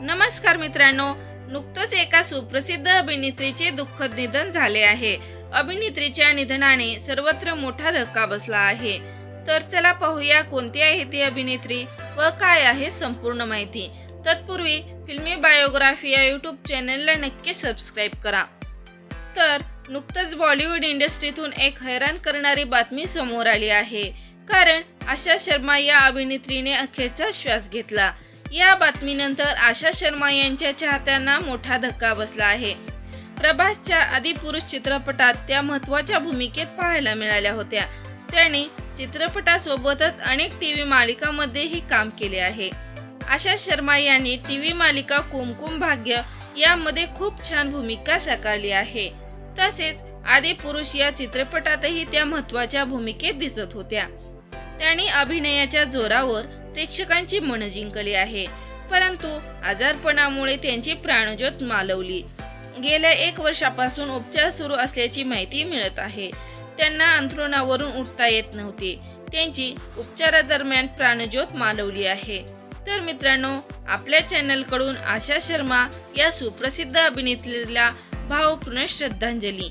नमस्कार मित्रांनो नुकतंच एका सुप्रसिद्ध अभिनेत्रीचे दुःखद निधन झाले आहे. अभिनेत्रीच्या निधनाने सर्वत्र मोठा धक्का बसला आहे. तर चला पाहूया कोणती आहे ती अभिनेत्री व काय आहे संपूर्ण माहिती. तत्पूर्वी फिल्मी बायोग्राफी या यूट्यूब चॅनलला नक्की सबस्क्राईब करा. तर नुकतंच बॉलिवूड इंडस्ट्रीतून एक हैराण करणारी बातमी समोर आली आहे. कारण आशा शर्मा या अभिनेत्रीने अखेरचा श्वास घेतला. या बातमीनंतर आशा शर्मा यांच्या चाहत्यांना मोठा धक्का बसला आहे. प्रभासच्या आदिपुरुष चित्रपटात त्या महत्त्वाच्या भूमिकेत पाहायला मिळाल्या होत्या. त्यांनी चित्रपटासोबतच अनेक टी व्ही मालिकांमध्येही काम केले आहे. आशा शर्मा यांनी टी व्ही मालिका कुमकुम भाग्य यामध्ये खूप छान भूमिका साकारली आहे. तसेच आदिपुरुष या चित्रपटातही त्या महत्त्वाच्या भूमिकेत दिसत होत्या. त्यांनी अभिनयाच्या जोरावर प्रेक्षकांची मन जिंकली आहे. परंतु आजारपणामुळे त्यांची प्राणज्योत मालवली. गेल्या एक वर्षापासून उपचार सुरू असल्याची माहिती मिळत आहे. त्यांना अंथरुणावरून उठता येत नव्हते. त्यांची उपचारादरम्यान प्राणज्योत मालवली आहे. तर मित्रांनो आपल्या चॅनलकडून आशा शर्मा या सुप्रसिद्ध अभिनेत्रीला भावपूर्ण श्रद्धांजली.